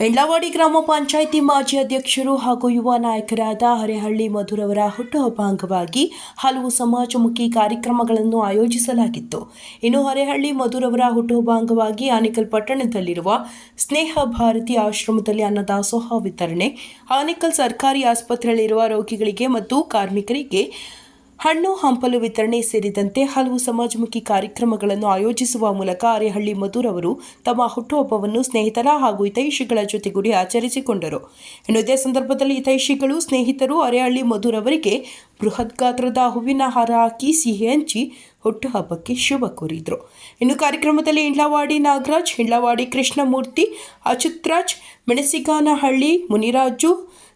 ಎಂಡ್ಲವಾಡಿ ಗ್ರಾಮ ಪಂಚಾಯಿತಿ ಮಾಜಿ ಅಧ್ಯಕ್ಷರು ಹಾಗೂ ಯುವ ನಾಯಕರಾದ ಹರೇಹಳ್ಳಿ ಮಧುರವರ ಹುಟ್ಟುಹಬ್ಬ ಅಂಗವಾಗಿ ಹಲವು ಸಮಾಜಮುಖಿ ಕಾರ್ಯಕ್ರಮಗಳನ್ನು ಆಯೋಜಿಸಲಾಗಿತ್ತು. ಇನ್ನು ಹರೇಹಳ್ಳಿ ಮಧುರವರ ಹುಟ್ಟುಹಬ್ಬ ಅಂಗವಾಗಿ ಆನೇಕಲ್ ಪಟ್ಟಣದಲ್ಲಿರುವ ಸ್ನೇಹ ಭಾರತಿ ಆಶ್ರಮದಲ್ಲಿ ಅನ್ನದಾಸೋಹ ವಿತರಣೆ, ಆನೇಕಲ್ ಸರ್ಕಾರಿ ಆಸ್ಪತ್ರೆಯಲ್ಲಿರುವ ರೋಗಿಗಳಿಗೆ ಮತ್ತು ಕಾರ್ಮಿಕರಿಗೆ ಹಣ್ಣು, ಹಂಪಲು ವಿತರಣೆ ಸೇರಿದಂತೆ ಹಲವು ಸಮಾಜಮುಖಿ ಕಾರ್ಯಕ್ರಮಗಳನ್ನು ಆಯೋಜಿಸುವ ಮೂಲಕ ಅರೆಹಳ್ಳಿ ಮಧುರ್ ಅವರು ತಮ್ಮ ಹುಟ್ಟುಹಬ್ಬವನ್ನು ಸ್ನೇಹಿತರ ಹಾಗೂ ಹಿತೈಷಿಗಳ ಜೊತೆಗೂಡಿ ಆಚರಿಸಿಕೊಂಡರು. ಇನ್ನು ಇದೇ ಸಂದರ್ಭದಲ್ಲಿ ಹಿತೈಷಿಗಳು, ಸ್ನೇಹಿತರು ಅರೆಹಳ್ಳಿ ಮಧುರ್ ಅವರಿಗೆ ಬೃಹತ್ ಗಾತ್ರದ ಹೂವಿನ ಹಾರ ಹಾಕಿ ಸಿಹಿ ಹಂಚಿ ಹುಟ್ಟುಹಬ್ಬಕ್ಕೆ ಶುಭ ಕೋರಿದರು. ಇನ್ನು ಕಾರ್ಯಕ್ರಮದಲ್ಲಿ ಇಂಡ್ಲವಾಡಿ ನಾಗರಾಜ್ ಇಂಡ್ಲವಾಡಿ ಕೃಷ್ಣಮೂರ್ತಿ, ಅಚ್ಯುತ್ರಾಜ್, ಮೆಣಸಿಗಾನಹಳ್ಳಿ ಮುನಿರಾಜು,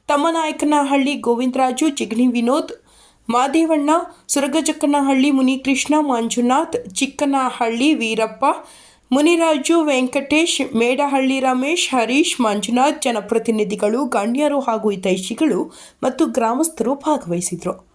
ತಮ್ಮನಾಯಕನಹಳ್ಳಿ ಗೋವಿಂದರಾಜು, ಜಿಗಣಿ ವಿನೋದ್ ಮಾದೇವಣ್ಣ, ಸುರಗಜಕ್ಕನಹಳ್ಳಿ ಮುನಿಕೃಷ್ಣ, ಮಂಜುನಾಥ್, ಚಿಕ್ಕನಹಳ್ಳಿ ವೀರಪ್ಪ, ಮುನಿರಾಜು, ವೆಂಕಟೇಶ್, ಮೇಡಹಳ್ಳಿ ರಮೇಶ್, ಹರೀಶ್, ಮಂಜುನಾಥ್ ಜನಪ್ರತಿನಿಧಿಗಳು, ಗಣ್ಯರು ಹಾಗೂ ಹಿತೈಷಿಗಳು ಮತ್ತು ಗ್ರಾಮಸ್ಥರು ಭಾಗವಹಿಸಿದರು.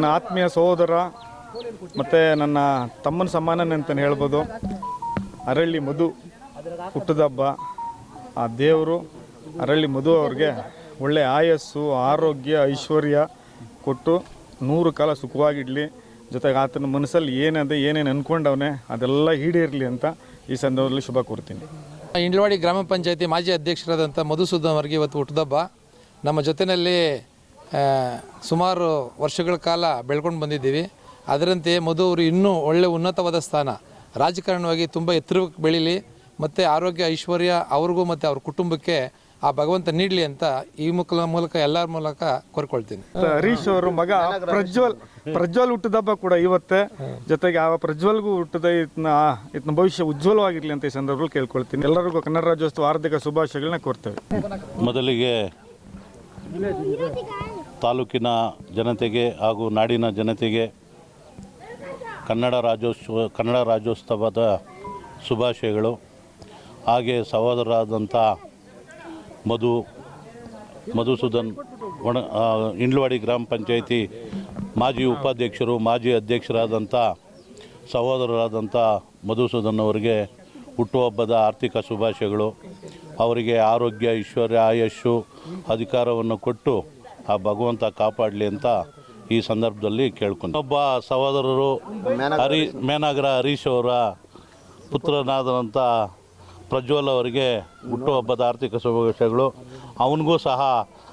ನನ್ನ ಆತ್ಮೀಯ ಸಹೋದರ ಮತ್ತು ನನ್ನ ತಮ್ಮನ ಸಮಾನನೇ ಅಂತಲೇ ಹೇಳ್ಬೋದು. ಅರಳ್ಳಿ ಮಧು ಹುಟ್ಟದ ಹಬ್ಬ. ಆ ದೇವರು ಅರಳ್ಳಿ ಮಧು ಅವ್ರಿಗೆ ಒಳ್ಳೆಯ ಆಯಸ್ಸು, ಆರೋಗ್ಯ, ಐಶ್ವರ್ಯ ಕೊಟ್ಟು ನೂರು ಕಾಲ ಸುಖವಾಗಿಡಲಿ ಜೊತೆಗೆ ಆತನ ಮನಸ್ಸಲ್ಲಿ ಏನಿದೆ, ಏನೇನು ಅಂದ್ಕೊಂಡವನೇ ಅದೆಲ್ಲ ಈಡೇರಲಿ ಅಂತ ಈ ಸಂದರ್ಭದಲ್ಲಿ ಶುಭ ಕೋರ್ತೀನಿ. ಇಂಡ್ಲವಾಡಿ ಗ್ರಾಮ ಪಂಚಾಯತಿ ಮಾಜಿ ಅಧ್ಯಕ್ಷರಾದಂಥ ಮಧುಸೂದನ್ ಅವರಿಗೆ ಇವತ್ತು ಹುಟ್ಟದಬ್ಬ ನಮ್ಮ ಜೊತೆಯಲ್ಲಿ ಸುಮಾರು ವರ್ಷಗಳ ಕಾಲ ಬೆಳ್ಕೊಂಡು ಬಂದಿದ್ದೀವಿ. ಅದರಂತೆ ಮಧು ಅವರು ಇನ್ನೂ ಒಳ್ಳೆ ಉನ್ನತವಾದ ಸ್ಥಾನ. ರಾಜಕಾರಣವಾಗಿ ತುಂಬ ಎತ್ತರಕ್ಕೆ ಬೆಳೀಲಿ ಮತ್ತು ಆರೋಗ್ಯ ಐಶ್ವರ್ಯ ಅವ್ರಿಗೂ ಮತ್ತು ಅವ್ರ ಕುಟುಂಬಕ್ಕೆ ಆ ಭಗವಂತ ನೀಡಲಿ ಅಂತ ಈ ಮುಖ ಮೂಲಕ ಎಲ್ಲರ ಮೂಲಕ ಕೋರ್ಕೊಳ್ತೀನಿ. ಹರೀಶ್ ಅವರು ಮಗ ಪ್ರಜ್ವಲ್ ಪ್ರಜ್ವಲ್ ಹುಟ್ಟದಬ್ಬ ಕೂಡ ಇವತ್ತೇ. ಜೊತೆಗೆ ಆ ಪ್ರಜ್ವಲ್ಗೂ ಹುಟ್ಟಿದ ಇತ್ನ ಇತ್ನ ಭವಿಷ್ಯ ಉಜ್ವಲವಾಗಿರಲಿ ಅಂತ ಈ ಸಂದರ್ಭದಲ್ಲಿ ಕೇಳ್ಕೊಳ್ತೀನಿ. ಎಲ್ಲರಿಗೂ ಕನ್ನಡ ರಾಜ್ಯೋತ್ಸವ ಹಾರ್ದಿಕ ಶುಭಾಶಯಗಳನ್ನ ಕೋರ್ತೇವೆ. ಮೊದಲಿಗೆ ತಾಲೂಕಿನ ಜನತೆಗೆ ಹಾಗೂ ನಾಡಿನ ಜನತೆಗೆ ಕನ್ನಡ ರಾಜ್ಯೋತ್ಸವ, ಕನ್ನಡ ರಾಜ್ಯೋತ್ಸವದ ಶುಭಾಶಯಗಳು. ಹಾಗೆ ಸಹೋದರರಾದಂಥ ಮಧು, ಮಧುಸೂದನ್ ಒಣ ಇಂಡ್ಲವಾಡಿ ಗ್ರಾಮ ಪಂಚಾಯಿತಿ ಮಾಜಿ ಉಪಾಧ್ಯಕ್ಷರು, ಮಾಜಿ ಅಧ್ಯಕ್ಷರಾದಂಥ ಸಹೋದರರಾದಂಥ ಮಧುಸೂದನ್ ಅವರಿಗೆ ಹುಟ್ಟುಹಬ್ಬದ ಆರ್ಥಿಕ ಶುಭಾಶಯಗಳು. ಅವರಿಗೆ ಆರೋಗ್ಯ, ಐಶ್ವರ್ಯ, ಆಯಸ್ಸು ಅಧಿಕಾರವನ್ನು ಕೊಟ್ಟು ಆ ಭಗವಂತ ಕಾಪಾಡಲಿ ಅಂತ ಈ ಸಂದರ್ಭದಲ್ಲಿ ಕೇಳ್ಕೊಂಡು. ಒಬ್ಬ ಸಹೋದರರು ಹರಿ ಮೇನಾಗರ ಹರೀಶ್ ಅವರ ಪುತ್ರನಾದಂಥ ಪ್ರಜ್ವಲ್ ಅವರಿಗೆ ಹುಟ್ಟುಹಬ್ಬದ ಆರ್ಥಿಕ ಶುಭಾಶಯಗಳು. ಅವನಿಗೂ ಸಹ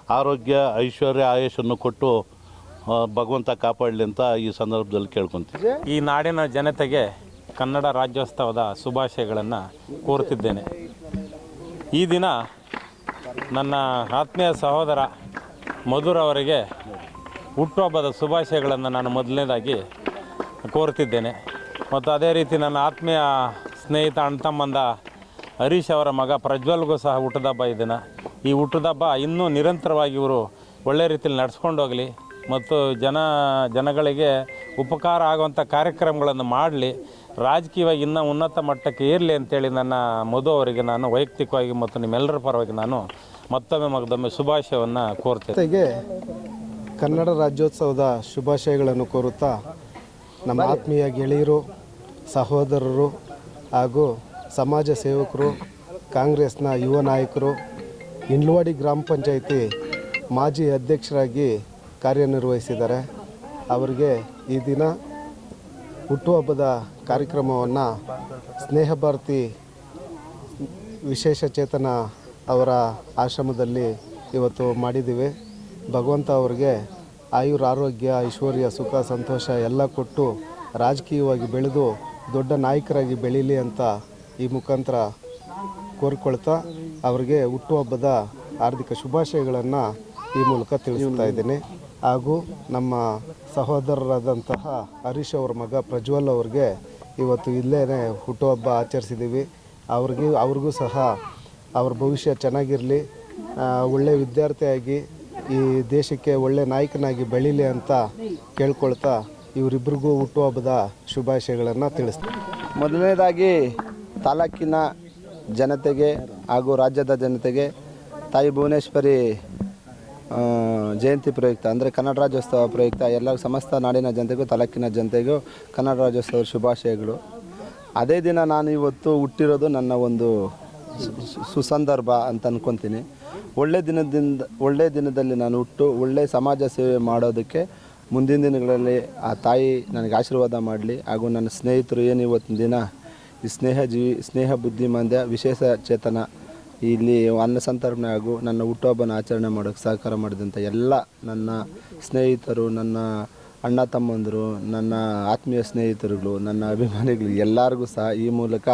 ಆರೋಗ್ಯ ಐಶ್ವರ್ಯ ಆಯುಷನ್ನು ಕೊಟ್ಟು ಭಗವಂತ ಕಾಪಾಡಲಿ ಅಂತ ಈ ಸಂದರ್ಭದಲ್ಲಿ ಕೇಳ್ಕೊತೀವಿ. ಈ ನಾಡಿನ ಜನತೆಗೆ ಕನ್ನಡ ರಾಜ್ಯೋತ್ಸವದ ಶುಭಾಶಯಗಳನ್ನು ಕೋರುತ್ತಿದ್ದೇನೆ ಈ ದಿನ ನನ್ನ ಆತ್ಮೀಯ ಸಹೋದರ ಮಧುರವರಿಗೆ ಹುಟ್ಟುಹಬ್ಬದ ಶುಭಾಶಯಗಳನ್ನು ನಾನು ಮೊದಲನೇದಾಗಿ ಕೋರುತ್ತಿದ್ದೇನೆ. ಮತ್ತು ಅದೇ ರೀತಿ ನನ್ನ ಆತ್ಮೀಯ ಸ್ನೇಹಿತ, ಅಣ್ಣ ತಮ್ಮಂದ ಹರೀಶ್ ಅವರ ಮಗ ಪ್ರಜ್ವಲ್ಗೂ ಸಹ ಹುಟ್ಟದಬ್ಬ ಈ ದಿನ. ಈ ಹುಟ್ಟದಬ್ಬ ಇನ್ನೂ ನಿರಂತರವಾಗಿ ಇವರು ಒಳ್ಳೆ ರೀತಿಯಲ್ಲಿ ನಡೆಸ್ಕೊಂಡು ಹೋಗಲಿ ಮತ್ತು ಜನ, ಜನಗಳಿಗೆ ಉಪಕಾರ ಆಗುವಂಥ ಕಾರ್ಯಕ್ರಮಗಳನ್ನು ಮಾಡಲಿ. ರಾಜಕೀಯವಾಗಿ ಇನ್ನೂ ಉನ್ನತ ಮಟ್ಟಕ್ಕೆ ಏರಲಿ ಅಂತೇಳಿ ನನ್ನ ಮಧು ಅವರಿಗೆ ನಾನು ವೈಯಕ್ತಿಕವಾಗಿ ಮತ್ತು ನಿಮ್ಮೆಲ್ಲರ ಪರವಾಗಿ ನಾನು ಮತ್ತೊಮ್ಮೆ ಮಗದೊಮ್ಮೆ ಶುಭಾಶಯವನ್ನು ಕೋರ್ತೇವೆ ಕನ್ನಡ ರಾಜ್ಯೋತ್ಸವದ ಶುಭಾಶಯಗಳನ್ನು ಕೋರುತ್ತಾ ನಮ್ಮ ಆತ್ಮೀಯ ಗೆಳೆಯರು, ಸಹೋದರರು ಹಾಗೂ ಸಮಾಜ ಸೇವಕರು, ಕಾಂಗ್ರೆಸ್ನ ಯುವ ನಾಯಕರು ಇಂಡ್ಲವಾಡಿ ಗ್ರಾಮ ಪಂಚಾಯಿತಿ ಮಾಜಿ ಅಧ್ಯಕ್ಷರಾಗಿ ಕಾರ್ಯನಿರ್ವಹಿಸಿದ್ದಾರೆ. ಅವರಿಗೆ ಈ ದಿನ ಹುಟ್ಟುಹಬ್ಬದ ಕಾರ್ಯಕ್ರಮವನ್ನು ಸ್ನೇಹ ಭಾರತಿ ವಿಶೇಷ ಚೇತನ ಅವರ ಆಶ್ರಮದಲ್ಲಿ ಇವತ್ತು ಮಾಡಿದ್ದೀವಿ. ಭಗವಂತ ಅವರಿಗೆ ಆಯುರ ಆರೋಗ್ಯ, ಐಶ್ವರ್ಯ, ಸುಖ, ಸಂತೋಷ ಎಲ್ಲ ಕೊಟ್ಟು ರಾಜಕೀಯವಾಗಿ ಬೆಳೆದು ದೊಡ್ಡ ನಾಯಕರಾಗಿ ಬೆಳೀಲಿ ಅಂತ ಈ ಮುಖಾಂತರ ಕೋರಿಕೊಳ್ತಾ ಅವರಿಗೆ ಹುಟ್ಟುಹಬ್ಬದ ಹಾರ್ದಿಕ ಶುಭಾಶಯಗಳನ್ನು ಈ ಮೂಲಕ ತಿಳಿಸ್ತಾ ಇದ್ದೀನಿ. ಹಾಗೂ ನಮ್ಮ ಸಹೋದರರಾದಂತಹ ಹರೀಶ್ ಅವರ ಮಗ ಪ್ರಜ್ವಲ್ ಅವ್ರಿಗೆ ಇವತ್ತು ಇಲ್ಲೇ ಹುಟ್ಟುಹಬ್ಬ ಆಚರಿಸಿದ್ದೀವಿ. ಅವ್ರಿಗೆ, ಅವ್ರಿಗೂ ಸಹ ಅವ್ರ ಭವಿಷ್ಯ ಚೆನ್ನಾಗಿರಲಿ ಒಳ್ಳೆ ವಿದ್ಯಾರ್ಥಿಯಾಗಿ ಈ ದೇಶಕ್ಕೆ ಒಳ್ಳೆ ನಾಯಕನಾಗಿ ಬೆಳೀಲಿ ಅಂತ ಕೇಳ್ಕೊಳ್ತಾ ಇವರಿಬ್ಬರಿಗೂ ಹುಟ್ಟುಹಬ್ಬದ ಶುಭಾಶಯಗಳನ್ನು ತಿಳಿಸ್ತೀನಿ. ಮೊದಲನೇದಾಗಿ ತಾಲೂಕಿನ ಜನತೆಗೆ ಹಾಗೂ ರಾಜ್ಯದ ಜನತೆಗೆ ತಾಯಿ ಭುವನೇಶ್ವರಿ ಜಯಂತಿ ಪ್ರಯುಕ್ತ, ಅಂದರೆ ಕನ್ನಡ ರಾಜ್ಯೋತ್ಸವ ಪ್ರಯುಕ್ತ ಎಲ್ಲ ಸಮಸ್ತ ನಾಡಿನ ಜನತೆಗೂ, ತಾಲೂಕಿನ ಜನತೆಗೂ ಕನ್ನಡ ರಾಜ್ಯೋತ್ಸವ ಶುಭಾಶಯಗಳು. ಅದೇ ದಿನ ನಾನು ಇವತ್ತು ಹುಟ್ಟಿರೋದು ನನ್ನ ಒಂದು ಸುಸಂದರ್ಭ ಅಂತ ಅಂದ್ಕೊತೀನಿ ಒಳ್ಳೆ ದಿನದಿಂದ, ಒಳ್ಳೆ ದಿನದಲ್ಲಿ ನಾನು ಹುಟ್ಟು, ಒಳ್ಳೆ ಸಮಾಜ ಸೇವೆ ಮಾಡೋದಕ್ಕೆ ಮುಂದಿನ ದಿನಗಳಲ್ಲಿ ಆ ತಾಯಿ ನನಗೆ ಆಶೀರ್ವಾದ ಮಾಡಲಿ ಹಾಗೂ ನನ್ನ ಸ್ನೇಹಿತರು ಏನು ಇವತ್ತಿನ ದಿನ ಈ ಸ್ನೇಹ ಜೀವಿ ಸ್ನೇಹ ಬುದ್ಧಿಮಾಂದ್ಯ, ವಿಶೇಷ ಚೇತನ, ಇಲ್ಲಿ ಅನ್ನ ಸಂತರ್ಪಣೆ ಹಾಗೂ ನನ್ನ ಹುಟ್ಟುಹಬ್ಬನ ಆಚರಣೆ ಮಾಡೋಕ್ಕೆ ಸಹಕಾರ ಮಾಡಿದಂಥ ಎಲ್ಲ ನನ್ನ ಸ್ನೇಹಿತರು, ನನ್ನ ಅಣ್ಣ ತಮ್ಮಂದರು, ನನ್ನ ಆತ್ಮೀಯ ಸ್ನೇಹಿತರುಗಳು, ನನ್ನ ಅಭಿಮಾನಿಗಳು ಎಲ್ಲರಿಗೂ ಸಹ ಈ ಮೂಲಕ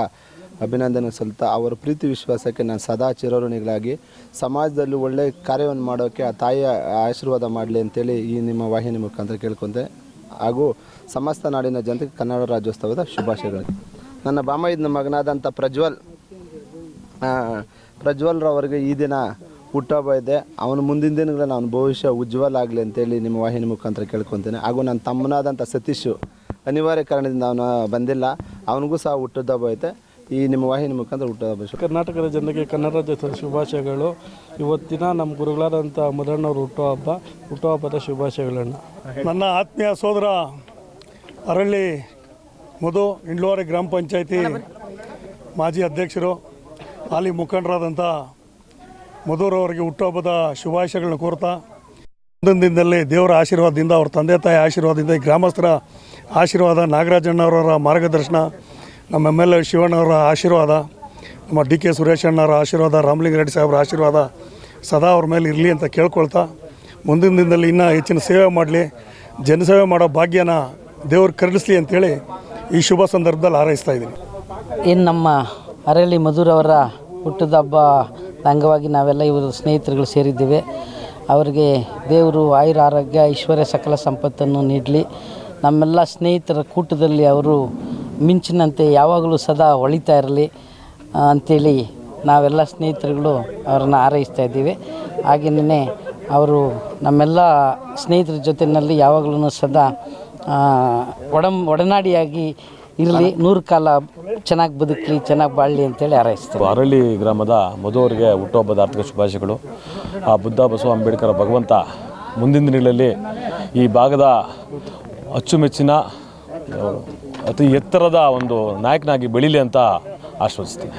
ಅಭಿನಂದನೆ ಸಲ್ತಾ ಅವರ ಪ್ರೀತಿ ವಿಶ್ವಾಸಕ್ಕೆ ನಾನು ಸದಾ ಚಿರಋಣಿಗಳಾಗಿ ಸಮಾಜದಲ್ಲಿ ಒಳ್ಳೆಯ ಕಾರ್ಯವನ್ನು ಮಾಡೋಕ್ಕೆ ಆ ತಾಯಿಯ ಆಶೀರ್ವಾದ ಮಾಡಲಿ ಅಂತೇಳಿ ಈ ನಿಮ್ಮ ವಾಹಿನಿ ಮುಖಾಂತರ ಕೇಳ್ಕೊಂಡೆ. ಹಾಗೂ ಸಮಸ್ತ ನಾಡಿನ ಜನತೆಗೆ ಕನ್ನಡ ರಾಜ್ಯೋತ್ಸವದ ಶುಭಾಶಯಗಳು. ನನ್ನ ಬಾಮೈದನ ಮಗನಾದಂಥ ಪ್ರಜ್ವಲ್ ಪ್ರಜ್ವಲ್ರವರಿಗೆ ಈ ದಿನ ಹುಟ್ಟುಹಬ್ಬ ಇದೆ. ಅವನ ಮುಂದಿನ ದಿನಗಳ ನಾನು ಭವಿಷ್ಯ ಉಜ್ವಲ ಆಗಲಿ ಅಂತೇಳಿ ನಿಮ್ಮ ವಾಹಿನಿ ಮುಖಾಂತರ ಕೇಳ್ಕೊತೇನೆ. ಹಾಗೂ ನನ್ನ ತಮ್ಮನಾದಂಥ ಸತೀಶು ಅನಿವಾರ್ಯ ಕಾರಣದಿಂದ ಅವನು ಬಂದಿಲ್ಲ. ಅವನಿಗೂ ಸಹ ಹುಟ್ಟುಹಬ್ಬ ಐತೆ. ಈ ನಿಮ್ಮ ವಾಹಿನಿ ಮುಖಾಂತರ ಹುಟ್ಟುಹಬ್ಬ ಕರ್ನಾಟಕದ ಜನತೆಗೆ ಕನ್ನಡ ರಾಜ್ಯೋತ್ಸವ ಶುಭಾಶಯಗಳು. ಇವತ್ತಿನ ನಮ್ಮ ಗುರುಗಳಾದಂಥ ಮದಣ್ಣವ್ರ ಹುಟ್ಟುಹಬ್ಬ ಹುಟ್ಟುಹಬ್ಬದ ಶುಭಾಶಯಗಳನ್ನು. ನನ್ನ ಆತ್ಮೀಯ ಸೋದರ ಅರಳ್ಳಿ ಮಧು ಇಂಡ್ಲೋರೆ ಗ್ರಾಮ ಪಂಚಾಯತಿ ಮಾಜಿ ಅಧ್ಯಕ್ಷರು ಹಾಲಿ ಮುಖಂಡರಾದಂಥ ಮಧುರವರಿಗೆ ಹುಟ್ಟುಹಬ್ಬದ ಶುಭಾಶಯಗಳನ್ನು ಕೋರ್ತಾ ಮುಂದಿನ ದಿನದಲ್ಲಿ ದೇವರ ಆಶೀರ್ವಾದದಿಂದ ಅವ್ರ ತಂದೆ ತಾಯಿ ಆಶೀರ್ವಾದದಿಂದ ಗ್ರಾಮಸ್ಥರ ಆಶೀರ್ವಾದ ನಾಗರಾಜಣ್ಣವರ ಮಾರ್ಗದರ್ಶನ ನಮ್ಮ ಎಂ ಎಲ್ ಶಿವಣ್ಣವರ ಆಶೀರ್ವಾದ, ನಮ್ಮ ಡಿ ಕೆ ಸುರೇಶ್ ಅಣ್ಣವರ ಆಶೀರ್ವಾದ ರಾಮಲಿಂಗಾರೆಡ್ಡಿ ಸಾಹೇಬ್ರ ಆಶೀರ್ವಾದ ಸದಾ ಅವ್ರ ಮೇಲೆ ಇರಲಿ ಅಂತ ಕೇಳ್ಕೊಳ್ತಾ ಮುಂದಿನ ದಿನದಲ್ಲಿ ಇನ್ನೂ ಹೆಚ್ಚಿನ ಸೇವೆ ಮಾಡಲಿ, ಜನಸೇವೆ ಮಾಡೋ ಭಾಗ್ಯನ ದೇವ್ರು ಕರುಣಿಸ್ಲಿ ಅಂತೇಳಿ ಈ ಶುಭ ಸಂದರ್ಭದಲ್ಲಿ ಹಾರೈಸ್ತಾ ಇದ್ದೀನಿ. ಏನು ನಮ್ಮ ಅರಳಿ ಮಧುರವರ ಹುಟ್ಟದ ಹಬ್ಬ ಅಂಗವಾಗಿ ನಾವೆಲ್ಲ ಇವರು ಸ್ನೇಹಿತರುಗಳು ಸೇರಿದ್ದೇವೆ. ಅವರಿಗೆ ದೇವರು ಆಯುರ ಆರೋಗ್ಯ, ಐಶ್ವರ್ಯ, ಸಕಲ ಸಂಪತ್ತನ್ನು ನೀಡಲಿ. ನಮ್ಮೆಲ್ಲ ಸ್ನೇಹಿತರ ಕೂಟದಲ್ಲಿ ಅವರು ಮಿಂಚಿನಂತೆ ಯಾವಾಗಲೂ ಸದಾ ಹೊಳಿತಾ ಇರಲಿ ಅಂಥೇಳಿ ನಾವೆಲ್ಲ ಸ್ನೇಹಿತರುಗಳು ಅವರನ್ನು ಹಾರೈಸ್ತಾ ಇದ್ದೀವಿ. ಹಾಗೆಯೇ ಅವರು ನಮ್ಮೆಲ್ಲ ಸ್ನೇಹಿತರ ಜೊತೆಯಲ್ಲಿ ಯಾವಾಗಲೂ ಸದಾ ಒಡಂ, ಒಡನಾಡಿಯಾಗಿ ಇರಲಿ, ನೂರು ಕಾಲ ಚೆನ್ನಾಗಿ ಬದುಕಲಿ, ಚೆನ್ನಾಗಿ ಬಾಳಲಿ ಅಂತೇಳಿ ಹಾರೈಸ್ತೀವಿ. ಅರಳಿ ಗ್ರಾಮದ ಮಧುವರಿಗೆ ಹುಟ್ಟುಹಬ್ಬದ ಆರ್ಥಿಕ ಶುಭಾಶಯಗಳು. ಆ, ಬುದ್ಧ ಬಸವ ಅಂಬೇಡ್ಕರ್ ಭಗವಂತ ಮುಂದಿನ ದಿನಗಳಲ್ಲಿ ಈ ಭಾಗದ ಅಚ್ಚುಮೆಚ್ಚಿನ ಅತಿ ಎತ್ತರದ ಒಂದು ನಾಯಕನಾಗಿ ಬೆಳೀಲಿ ಅಂತ ಆಶ್ವಸಿಸ್ತೀನಿ.